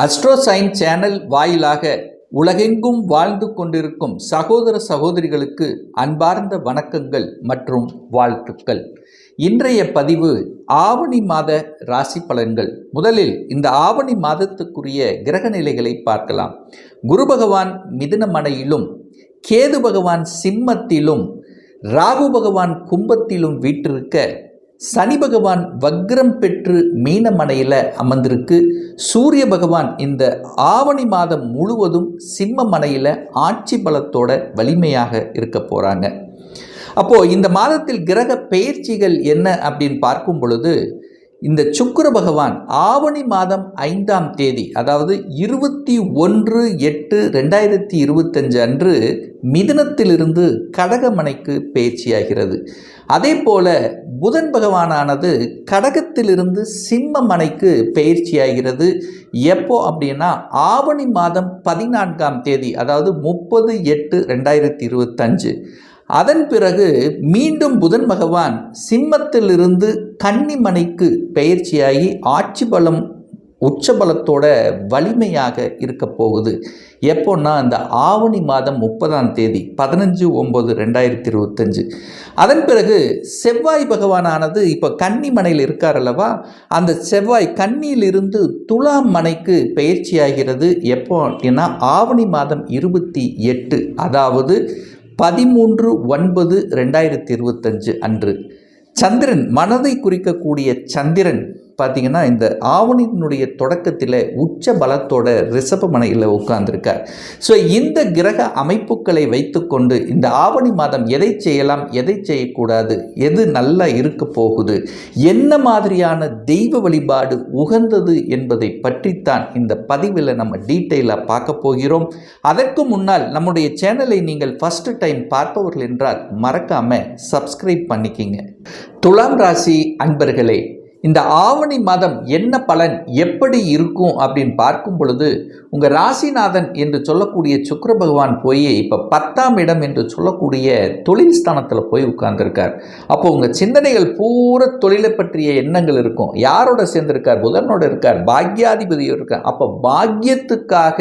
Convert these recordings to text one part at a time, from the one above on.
அஸ்ட்ரோசைன் channel வாயிலாக உலகெங்கும் வாழ்ந்து கொண்டிருக்கும் சகோதர சகோதரிகளுக்கு அன்பார்ந்த வணக்கங்கள் மற்றும் வாழ்த்துக்கள். இன்றைய பதிவு ஆவணி மாத ராசி பலன்கள். முதலில் இந்த ஆவணி மாதத்துக்குரிய கிரக நிலைகளை பார்க்கலாம். குரு பகவான் மிதுனமனையிலும் கேது பகவான் சிம்மத்திலும் ராகு பகவான் கும்பத்திலும் வீற்றிருக்க சனி பகவான் வக்ரம் பெற்று மீனமனையில் அமர்ந்திருக்கு. சூரிய பகவான் இந்த ஆவணி மாதம் முழுவதும் சிம்ம மனையில் ஆட்சி பலத்தோட வலிமையாக இருக்க போகிறாங்க அப்போது இந்த மாதத்தில் கிரக பெயர்ச்சிகள் என்ன அப்படின்னு பார்க்கும் பொழுது இந்த சுக்கர பகவான் ஆவணி மாதம் ஐந்தாம் தேதி அதாவது இருபத்தி ஒன்று எட்டு ரெண்டாயிரத்தி இருபத்தஞ்சு அன்று மிதனத்திலிருந்து கடகமனைக்கு பயிற்சியாகிறது அதே போல புதன் பகவானானது கடகத்திலிருந்து சிம்ம மனைக்கு பயிற்சியாகிறது எப்போ அப்படின்னா ஆவணி மாதம் பதினான்காம் தேதி அதாவது முப்பது எட்டு ரெண்டாயிரத்தி இருபத்தஞ்சு. அதன் பிறகு மீண்டும் புதன் பகவான் சிம்மத்திலிருந்து கன்னிமனைக்கு பயிற்சியாகி ஆட்சி பலம் உச்சபலத்தோட வலிமையாக இருக்க போகுது. எப்போன்னா இந்த ஆவணி மாதம் முப்பதாம் தேதி பதினஞ்சு ஒம்பது ரெண்டாயிரத்தி இருபத்தஞ்சு. அதன் பிறகு செவ்வாய் பகவானானது இப்போ கன்னி மனையில் இருக்கார் அல்லவா? அந்த செவ்வாய் கன்னியிலிருந்து துலாம் மனைக்கு பயிற்சியாகிறது எப்போ அப்படின்னா ஆவணி மாதம் இருபத்தி எட்டு. அதாவது பதிமூன்று ஒன்பது ரெண்டாயிரத்தி இருபத்தஞ்சு அன்று. சந்திரன் மனதை குறிக்கக்கூடிய சந்திரன் பார்த்தீங்கன்னா இந்த ஆவணியினுடைய தொடக்கத்தில் உச்ச பலத்தோட ரிஷப மனையில் உட்கார்ந்துருக்கார். ஸோ இந்த கிரக அமைப்புகளை வைத்துக்கொண்டு இந்த ஆவணி மாதம் எதை செய்யலாம் எதை செய்யக்கூடாது எது நல்லா இருக்க போகுது என்ன மாதிரியான தெய்வ வழிபாடு உகந்தது என்பதை பற்றித்தான் இந்த பதிவில் நம்ம டீட்டெயிலாக பார்க்க போகிறோம். அதற்கு முன்னால் நம்முடைய சேனலை நீங்கள் ஃபஸ்ட்டு டைம் பார்ப்பவர்கள் என்றால் மறக்காமல் சப்ஸ்கிரைப் பண்ணிக்கிங்க. துலாம் ராசி அன்பர்களே இந்த ஆவணி மாதம் என்ன பலன் எப்படி இருக்கும் அப்படின்னு பார்க்கும் பொழுது உங்கள் ராசிநாதன் என்று சொல்லக்கூடிய சுக்கர பகவான் போய் இப்போ பத்தாம் இடம் என்று சொல்லக்கூடிய தொழில் ஸ்தானத்தில் போய் உட்கார்ந்துருக்கார். அப்போ உங்கள் சிந்தனைகள் பூரா தொழிலை பற்றிய எண்ணங்கள் இருக்கும். யாரோட சேர்ந்திருக்கார்? புதனோட இருக்கார். பாக்யாதிபதியோடு இருக்கார். அப்போ பாக்கியத்துக்காக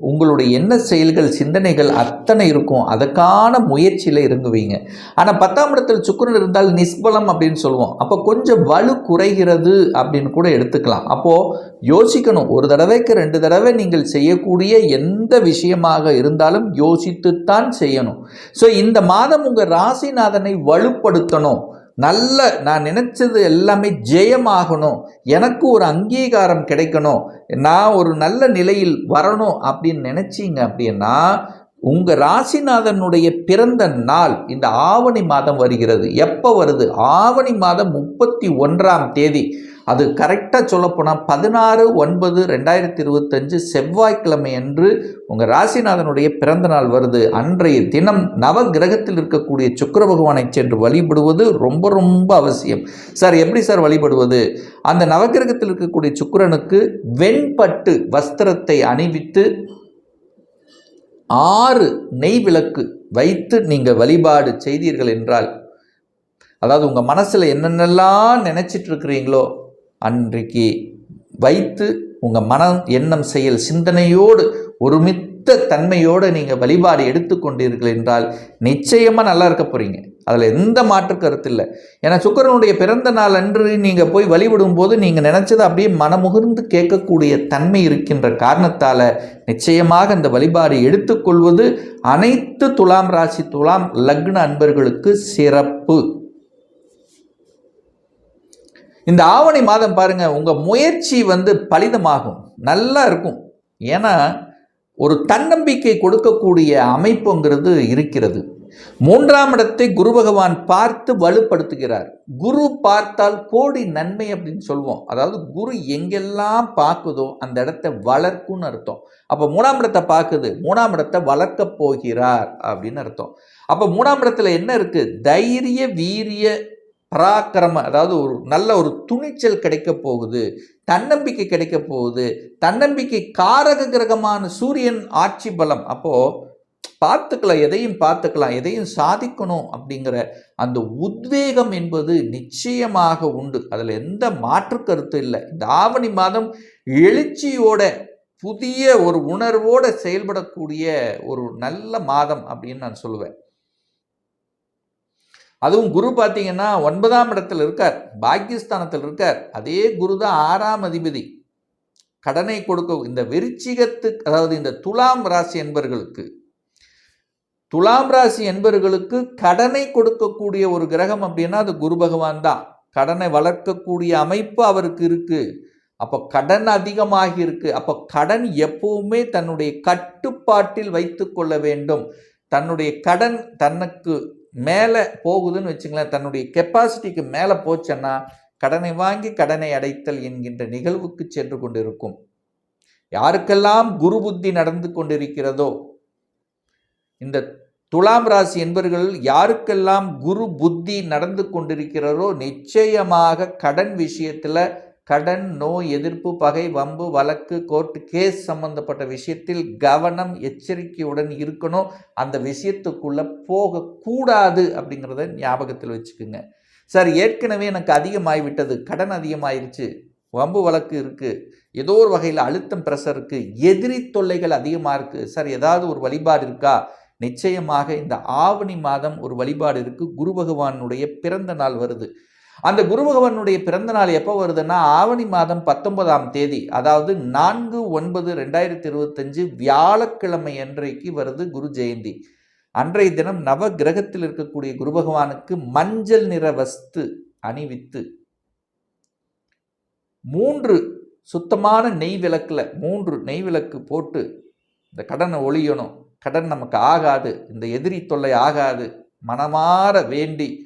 உங்களுடைய என்ன செயல்கள் சிந்தனைகள் அத்தனை இருக்கும். அதுக்கான முயற்சியில் இறங்குவீங்க. ஆனால் பத்தாம் இடத்தில் சுக்கரன் இருந்தால் நிஸ்பலம் அப்படின்னு சொல்லுவோம். அப்போ கொஞ்சம் வலு குறைகிறது அப்படின்னு கூட எடுத்துக்கலாம். அப்போது யோசிக்கணும். ஒரு தடவைக்கு ரெண்டு தடவை நீங்கள் செய்யக்கூடிய எந்த விஷயமாக இருந்தாலும் யோசித்துத்தான் செய்யணும். ஸோ இந்த மாதம் உங்கள் ராசிநாதனை வலுப்படுத்தணும். நல்ல நான் நினச்சது எல்லாமே ஜெயமாகணும். எனக்கு ஒரு அங்கீகாரம் கிடைக்கணும். நான் ஒரு நல்ல நிலையில் வரணும் அப்படின்னு நினச்சிங்க அப்படின்னா உங்கள் ராசிநாதனுடைய பிறந்த நாள் இந்த ஆவணி மாதம் வருகிறது. எப்போ வருது? ஆவணி மாதம் முப்பத்தி ஒன்றாம் தேதி. அது கரெக்டாக சொல்லப்போனால் பதினாறு ஒன்பது ரெண்டாயிரத்தி இருபத்தஞ்சு செவ்வாய்க்கிழமை அன்று உங்கள் ராசிநாதனுடைய பிறந்த நாள் வருது. அன்றைய தினம் நவ கிரகத்தில் இருக்கக்கூடிய சுக்கர பகவானை சென்று வழிபடுவது ரொம்ப ரொம்ப அவசியம். சார் எப்படி சார் வழிபடுவது? அந்த நவகிரகத்தில் இருக்கக்கூடிய சுக்கிரனுக்கு வெண்பட்டு வஸ்திரத்தை அணிவித்து ஆறு நெய் விளக்கு வைத்து நீங்கள் வழிபாடு செய்தீர்கள் என்றால் அதாவது உங்கள் மனசில் என்னென்னலாம் நினச்சிட்டு இருக்கிறீங்களோ அன்றைக்கு வைத்து உங்கள் மனம் எண்ணம் செயல் சிந்தனையோடு ஒருமித்த தன்மையோடு நீங்கள் வழிபாடு எடுத்துக்கொண்டீர்கள் என்றால் நிச்சயமாக நல்லா இருக்க போகிறீங்க அதில் எந்த மாற்று கருத்து இல்லை. ஏன்னா சுக்கரனுடைய பிறந்த நாள் அன்று நீங்கள் போய் வழிபடும் போது நீங்கள் நினச்சதை அப்படியே மனமுகிர்ந்து கேட்கக்கூடிய தன்மை இருக்கின்ற காரணத்தால் நிச்சயமாக அந்த வழிபாடு எடுத்துக்கொள்வது அனைத்து துலாம் ராசி துலாம் லக்ன அன்பர்களுக்கு சிறப்பு. இந்த ஆவணி மாதம் பாருங்கள் உங்கள் முயற்சி வந்து பலிதமாகும். நல்லா இருக்கும். ஏன்னா ஒரு தன்னம்பிக்கை கொடுக்கக்கூடிய அமைப்புங்கிறது இருக்கிறது. மூன்றாம் இடத்தை குரு பகவான் பார்த்து வலுப்படுத்துகிறார். குரு பார்த்தால் கோடி நன்மை அப்படின்னு சொல்லுவோம் அதாவது குரு எங்கெல்லாம் பார்க்குதோ அந்த இடத்த வளர்க்கும்னு அர்த்தம். அப்போ மூணாம் இடத்தை பார்க்குது. மூணாம் இடத்தை வளர்க்க போகிறார் அப்படின்னு அர்த்தம். அப்போ மூணாம் இடத்துல என்ன இருக்குது தைரிய வீரிய பராக்கிரம அதாவது ஒரு நல்ல ஒரு துணிச்சல் கிடைக்க போகுது தன்னம்பிக்கை கிடைக்க போகுது தன்னம்பிக்கை காரக கிரகமான சூரியன் ஆட்சி பலம். அப்போது பார்த்துக்கலாம் எதையும் பார்த்துக்கலாம் எதையும் சாதிக்கணும் அப்படிங்கிற அந்த உத்வேகம் என்பது நிச்சயமாக உண்டு. அதில் எந்த மாற்று கருத்து இல்லை. இந்த ஆவணி மாதம் எழுச்சியோட புதிய ஒரு உணர்வோடு செயல்படக்கூடிய ஒரு நல்ல மாதம் அப்படின்னு நான் சொல்லுவேன். அதுவும் குரு பார்த்தீங்கன்னா ஒன்பதாம் இடத்துல இருக்கார் பாக்கியஸ்தானத்தில் இருக்கார். அதே குரு தான் ஆறாம் அதிபதி. கடனை கொடுக்க இந்த விருச்சிகத்துக்கு அதாவது இந்த துலாம் ராசி என்பர்களுக்கு துலாம் ராசி என்பர்களுக்கு கடனை கொடுக்கக்கூடிய ஒரு கிரகம் அப்படின்னா அது குரு பகவான் தான். கடனை வளர்க்கக்கூடிய அமைப்பு அவருக்கு இருக்குது அப்போ கடன் அதிகமாகி இருக்கு. அப்போ கடன் எப்பவுமே தன்னுடைய கட்டுப்பாட்டில் வைத்து கொள்ள வேண்டும். தன்னுடைய கடன் தனக்கு மேலே போகுதுன்னு வச்சுங்களேன் தன்னுடைய கெப்பாசிட்டிக்கு மேலே போச்சுன்னா கடனை வாங்கி கடனை அடைத்தல் என்கின்ற நிகழ்வுக்கு சென்று கொண்டிருக்கும். யாருக்கெல்லாம் குரு புத்தி நடந்து கொண்டிருக்கிறதோ இந்த துலாம் ராசி என்பவர்கள் யாருக்கெல்லாம் குரு புத்தி நடந்து கொண்டிருக்கிறதோ நிச்சயமாக கடன் விஷயத்தில் கடன் நோய் எதிர்ப்பு பகை வம்பு வழக்கு கோர்ட்டு கேஸ் சம்பந்தப்பட்ட விஷயத்தில் கவனம் எச்சரிக்கையுடன் இருக்கணும். அந்த விஷயத்துக்குள்ளே போகக்கூடாது அப்படிங்கிறத ஞாபகத்தில் வச்சுக்கோங்க. சார் ஏற்கனவே எனக்கு அதிகமாகிவிட்டது கடன் அதிகமாயிருச்சு. வம்பு வழக்கு இருக்குது ஏதோ ஒரு வகையில் அழுத்தம் ப்ரெஷர் இருக்குது எதிரி தொல்லைகள் அதிகமாக இருக்குது சார் ஏதாவது ஒரு வழிபாடு இருக்கா? நிச்சயமாக இந்த ஆவணி மாதம் ஒரு வழிபாடு இருக்குது குரு பகவானுடைய பிறந்த நாள் வருது. அந்த குரு பகவானுடைய பிறந்த நாள் எப்போ வருதுன்னா ஆவணி மாதம் பத்தொன்பதாம் தேதி அதாவது நான்கு ஒன்பது ரெண்டாயிரத்தி இருபத்தஞ்சு வியாழக்கிழமை அன்றைக்கு வருது குரு ஜெயந்தி. அன்றைய தினம் நவ கிரகத்தில் இருக்கக்கூடிய குரு பகவானுக்கு மஞ்சள் நிற வஸ்து அணிவித்து மூன்று சுத்தமான நெய் விளக்கில் மூன்று நெய் விளக்கு போட்டு இந்த கடனை ஒழியணும். கடன் நமக்கு ஆகாது இந்த எதிரி தொல்லை ஆகாது. மனமாற வேண்டி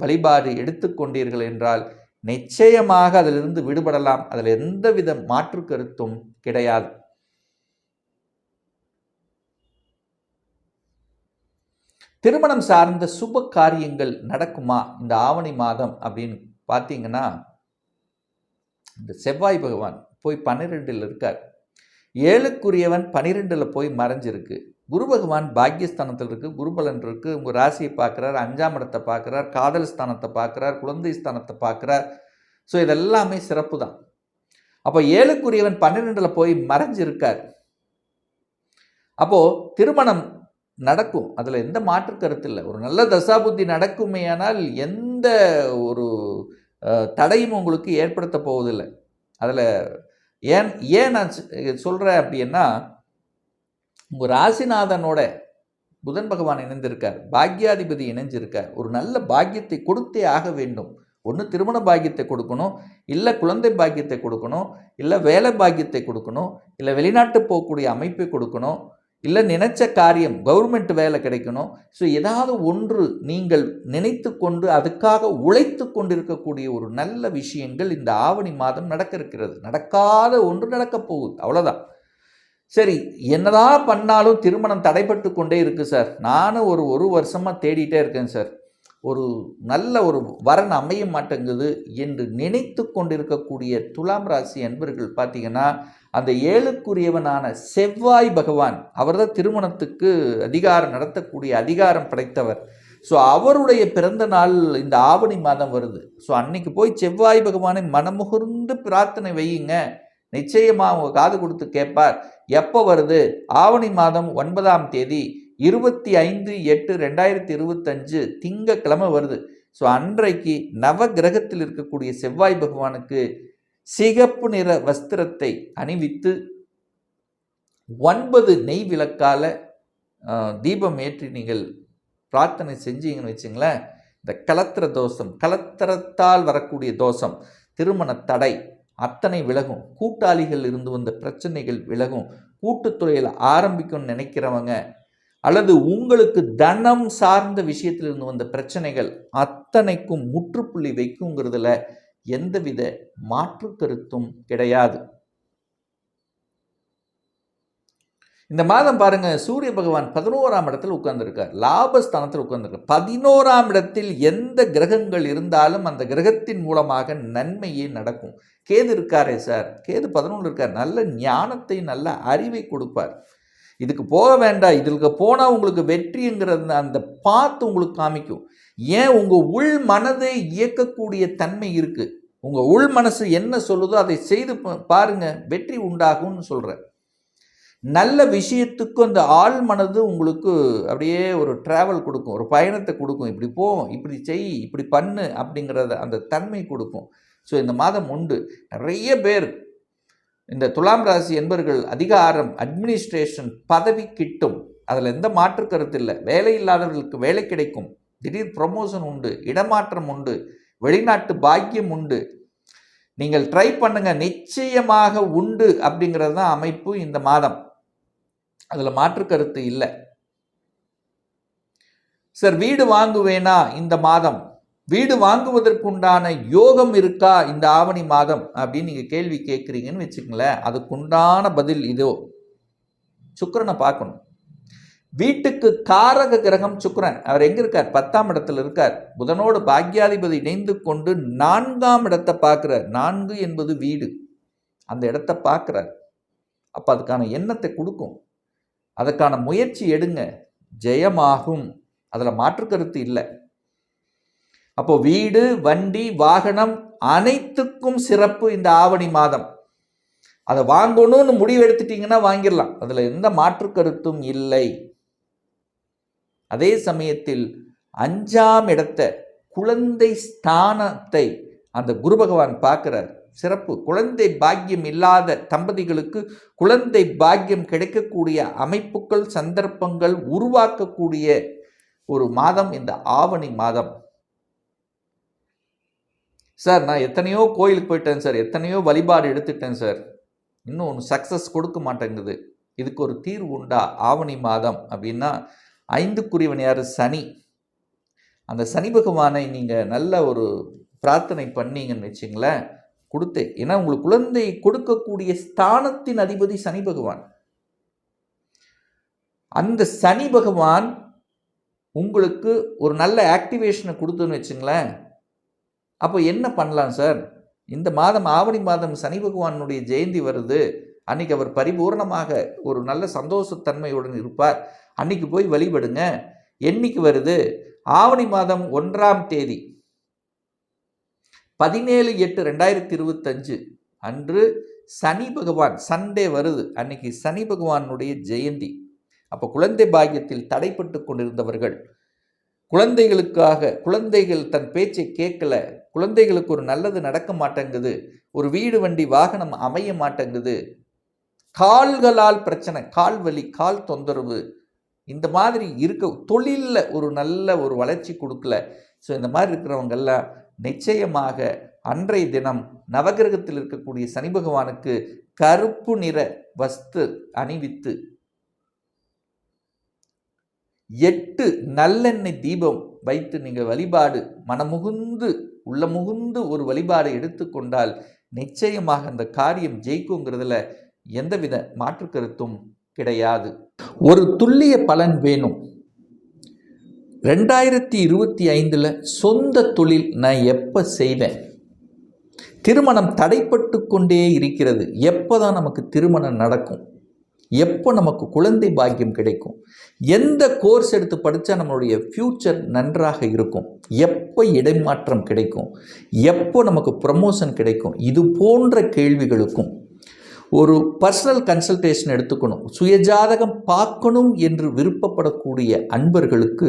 வழிபாடு எடுத்துக்கொண்டீர்கள் என்றால் நிச்சயமாக அதிலிருந்து விடுபடலாம். அதில் எந்தவித மாற்று கருத்தும் கிடையாது. திருமணம் சார்ந்த சுப காரியங்கள் நடக்குமா? இந்த ஆவணி மாதம் அப்படின்னு பார்த்தீங்கன்னா இந்த செவ்வாய் பகவான் போய் பன்னிரெண்டில் இருக்கார். ஏழுக்குரியவன் பனிரெண்டில் போய் மறைஞ்சிருக்கு. குரு பகவான் பாக்யஸ்தானத்தில் இருக்குது குருபலன் இருக்குது உங்கள் ராசியை பார்க்குறார் அஞ்சாம் இடத்தை பார்க்குறார் காதல் ஸ்தானத்தை பார்க்குறார் குழந்தை ஸ்தானத்தை பார்க்குறார். ஸோ இதெல்லாமே சிறப்பு தான். அப்போ ஏழுக்குரியவன் பன்னிரெண்டில் போய் மறைஞ்சிருக்கார். அப்போது திருமணம் நடக்கும். அதில் எந்த மாற்று கருத்து இல்லை. ஒரு நல்ல தசாபுத்தி நடக்குமேயானால் எந்த ஒரு தடையும் உங்களுக்கு ஏற்படுத்த போவதில்லை. அதில் ஏன் ஏன் நான் சொல்கிறேன் அப்படின்னா உங்கள் ராசிநாதனோட புதன் பகவான் இணைந்திருக்கார். பாக்யாதிபதி இணைஞ்சிருக்கார். ஒரு நல்ல பாக்கியத்தை கொடுத்தே ஆக வேண்டும். ஒன்று திருமண பாக்கியத்தை கொடுக்கணும். இல்லை குழந்தை பாக்கியத்தை கொடுக்கணும். இல்லை வேலை பாக்கியத்தை கொடுக்கணும். இல்லை வெளிநாட்டு போகக்கூடிய அமைப்பை கொடுக்கணும். இல்லை நினைச்ச காரியம் கவர்மெண்ட் வேலை கிடைக்கணும். ஸோ ஏதாவது ஒன்று நீங்கள் நினைத்து கொண்டு அதுக்காக உழைத்து கொண்டிருக்கக்கூடிய ஒரு நல்ல விஷயங்கள் இந்த ஆவணி மாதம் நடக்க இருக்கிறது நடக்காத ஒன்று நடக்கப் போகுது அவ்வளோதான் சரி என்னதான் பண்ணாலும் திருமணம் தடைப்பட்டு கொண்டே இருக்குது சார். நானும் ஒரு ஒரு வருஷமாக தேடிட்டே இருக்கேன் சார். ஒரு நல்ல ஒரு வரன் அமைய மாட்டேங்குது என்று நினைத்து கொண்டிருக்கக்கூடிய துலாம் ராசி அன்பர்கள் பார்த்தீங்கன்னா அந்த ஏழுக்குரியவனான செவ்வாய் பகவான் அவர் தான் திருமணத்துக்கு அதிகாரம் நடத்தக்கூடிய அதிகாரம் படைத்தவர். ஸோ அவருடைய பிறந்த நாள் இந்த ஆவணி மாதம் வருது. ஸோ அன்னைக்கு போய் செவ்வாய் பகவானை மனமுகர்ந்து பிரார்த்தனை வையுங்க. நிச்சயமாக அவங்க காது கொடுத்து கேட்பார். எப்போ வருது? ஆவணி மாதம் ஒன்பதாம் தேதி இருபத்தி ஐந்து எட்டு ரெண்டாயிரத்தி இருபத்தஞ்சு திங்கக்கிழமை வருது. ஸோ அன்றைக்கு நவ கிரகத்தில் இருக்கக்கூடிய செவ்வாய் பகவானுக்கு சிகப்பு நிற வஸ்திரத்தை அணிவித்து ஒன்பது நெய் விளக்கால தீபம் ஏற்றி நீங்கள் பிரார்த்தனை செஞ்சீங்கன்னு வச்சுங்களேன் இந்த கலத்திர தோஷம் கலத்திரத்தால் வரக்கூடிய தோஷம் திருமண தடை அத்தனை விலகும். கூட்டாளிகள் இருந்து வந்த பிரச்சனைகள் விலகும். கூட்டுத்துறையில் ஆரம்பிக்கும்னு நினைக்கிறவங்க அல்லது உங்களுக்கு தனம் சார்ந்த விஷயத்தில் இருந்து வந்த பிரச்சனைகள் அத்தனைக்கும் முற்றுப்புள்ளி வைக்குங்கிறதுல எந்தவித மாற்று கருத்தும் கிடையாது. இந்த மாதம் பாருங்கள் சூரிய பகவான் பதினோராம் இடத்தில் உட்கார்ந்துருக்கார். லாபஸ்தானத்தில் உட்கார்ந்துருக்கார். பதினோராம் இடத்தில் எந்த கிரகங்கள் இருந்தாலும் அந்த கிரகத்தின் மூலமாக நன்மையே நடக்கும். கேது இருக்காரே சார். கேது பதினொன்று இருக்கார். நல்ல ஞானத்தை நல்ல அறிவை கொடுப்பார். இதுக்கு போக வேண்டாம். இதுக்கு போனால் உங்களுக்கு வெற்றிங்கிறது அந்த பார்த்து உங்களுக்கு காமிக்கும். ஏன்? உங்கள் உள் மனதை இயக்கக்கூடிய தன்மை இருக்குது உங்கள் உள் மனசு என்ன சொல்லுதோ அதை செய்து பாருங்கள் வெற்றி உண்டாகும்னு சொல்கிறேன் நல்ல விஷயத்துக்கும் அந்த ஆள் மனது உங்களுக்கு அப்படியே ஒரு ட்ராவல் கொடுக்கும் ஒரு பயணத்தை கொடுக்கும். இப்படி போ இப்படி செய் இப்படி பண்ணு அப்படிங்கிறத அந்த தன்மை கொடுக்கும். ஸோ இந்த மாதம் உண்டு. நிறைய பேர் இந்த துலாம் ராசி என்பர்கள் அதிகாரம் அட்மினிஸ்ட்ரேஷன் பதவி கிட்டும். அதில் எந்த மாற்று கருத்து இல்லை. வேலை இல்லாதவர்களுக்கு வேலை கிடைக்கும். திடீர் ப்ரமோஷன் உண்டு இடமாற்றம் உண்டு வெளிநாட்டு பாக்கியம் உண்டு. நீங்கள் ட்ரை பண்ணுங்கள் நிச்சயமாக உண்டு அப்படிங்கிறது தான் அமைப்பு இந்த மாதம். அதில் மாற்று கருத்து இல்லை. சார் வீடு வாங்குவேனா இந்த மாதம்? வீடு வாங்குவதற்குண்டான யோகம் இருக்கா இந்த ஆவணி மாதம்? அப்படின்னு நீங்கள் கேள்வி கேட்குறீங்கன்னு வச்சுக்கங்களேன் அதுக்குண்டான பதில் இதோ. சுக்கரனை பார்க்கணும். வீட்டுக்கு காரக கிரகம் சுக்கரன். அவர் எங்கே இருக்கார்? பத்தாம் இடத்துல இருக்கார். புதனோடு பாக்யாதிபதி இணைந்து கொண்டு நான்காம் இடத்தை பார்க்குறார். நான்கு என்பது வீடு. அந்த இடத்த பார்க்குறார். அப்போ அதுக்கான எண்ணத்தை கொடுக்கும். அதற்கான முயற்சி எடுங்க. ஜெயமாகும். அதில் மாற்றுக்கருத்து இல்லை. அப்போ வீடு வண்டி வாகனம் அனைத்துக்கும் சிறப்பு இந்த ஆவணி மாதம். அதை வாங்கணும்னு முடிவு எடுத்துட்டீங்கன்னா வாங்கிடலாம். அதில் எந்த மாற்று கருத்தும் இல்லை. அதே சமயத்தில் அஞ்சாம் இடத்த குழந்தை ஸ்தானத்தை அந்த குரு பகவான் பார்க்குறார். சிறப்பு. குழந்தை பாக்கியம் இல்லாத தம்பதிகளுக்கு குழந்தை பாக்கியம் கிடைக்கக்கூடிய அமைப்புகள் சந்தர்ப்பங்கள் உருவாக்கக்கூடிய ஒரு மாதம் இந்த ஆவணி மாதம். சார் நான் எத்தனையோ கோயிலுக்கு போயிட்டேன் சார். எத்தனையோ வழிபாடு எடுத்துட்டேன் சார். இன்னும் ஒன்று சக்ஸஸ் கொடுக்க மாட்டேங்குது. இதுக்கு ஒரு தீர்வு உண்டா? ஆவணி மாதம் அப்படின்னா ஐந்துக்குரியவன் யார் சனி. அந்த சனி பகவானை நீங்கள் நல்ல ஒரு பிரார்த்தனை பண்ணீங்கன்னு வச்சிங்களேன் கொடுத்தேன். ஏன்னா உங்களுக்கு குழந்தை கொடுக்கக்கூடிய ஸ்தானத்தின் அதிபதி சனி பகவான். அந்த சனி பகவான் உங்களுக்கு ஒரு நல்ல ஆக்டிவேஷனை கொடுத்துன்னு வச்சுங்களேன். அப்போ என்ன பண்ணலாம் சார்? இந்த மாதம் ஆவணி மாதம் சனி பகவானுடைய ஜெயந்தி வருது. அன்னைக்கு அவர் பரிபூர்ணமாக ஒரு நல்ல சந்தோஷத்தன்மையுடன் இருப்பார். அன்னைக்கு போய் வழிபடுங்க. என்னைக்கு வருது? ஆவணி மாதம் ஒன்றாம் தேதி. பதினேழு எட்டு ரெண்டாயிரத்தி இருபத்தஞ்சு அன்று சனி பகவான் சண்டே வருது. அன்னைக்கு சனி பகவானுடைய ஜெயந்தி. அப்போ குழந்தை பாக்கியத்தில் தடைப்பட்டு கொண்டிருந்தவர்கள் குழந்தைகளுக்காக குழந்தைகள் தன் பேச்சை கேட்கல குழந்தைகளுக்கு ஒரு நல்லது நடக்க மாட்டேங்குது ஒரு வீடு வண்டி வாகனம் அமைய மாட்டேங்குது கால்களால் பிரச்சனை கால் வலி கால் தொந்தரவு இந்த மாதிரி இருக்க தொழிலில் ஒரு நல்ல ஒரு வளர்ச்சி கொடுக்கல. ஸோ இந்த மாதிரி இருக்கிறவங்கெல்லாம் நிச்சயமாக அன்றைய தினம் நவகிரகத்தில் இருக்கக்கூடிய சனி பகவானுக்கு கருப்பு நிற வஸ்து அணிவித்து எட்டு நல்லெண்ணெய் தீபம் வைத்து நீங்கள் வழிபாடு மனமுகுந்து உள்ள முகுந்து ஒரு வழிபாடு எடுத்துக்கொண்டால் நிச்சயமாக அந்த காரியம் ஜெயிக்குங்கிறதுல எந்தவித மாற்று கருத்தும் கிடையாது. ஒரு துல்லிய பலன் வேணும். ரெண்டாயிரத்தி இருபத்தி ஐந்தில் சொந்த தொழில் நான் எப்போ செய்வேன்? திருமணம் தடைப்பட்டு கொண்டே இருக்கிறது. எப்போ தான் நமக்கு திருமணம் நடக்கும்? எப்போ நமக்கு குழந்தை பாக்கியம் கிடைக்கும்? எந்த கோர்ஸ் எடுத்து படித்தா நம்மளுடைய ஃப்யூச்சர் நன்றாக இருக்கும்? எப்போ இடைமாற்றம் கிடைக்கும்? எப்போ நமக்கு ப்ரமோஷன் கிடைக்கும்? இது போன்ற கேள்விகளுக்கும் ஒரு பர்சனல் கன்சல்டேஷன் எடுத்துக்கணும். சுயஜாதகம் பார்க்கணும் என்று விருப்பப்படக்கூடிய அன்பர்களுக்கு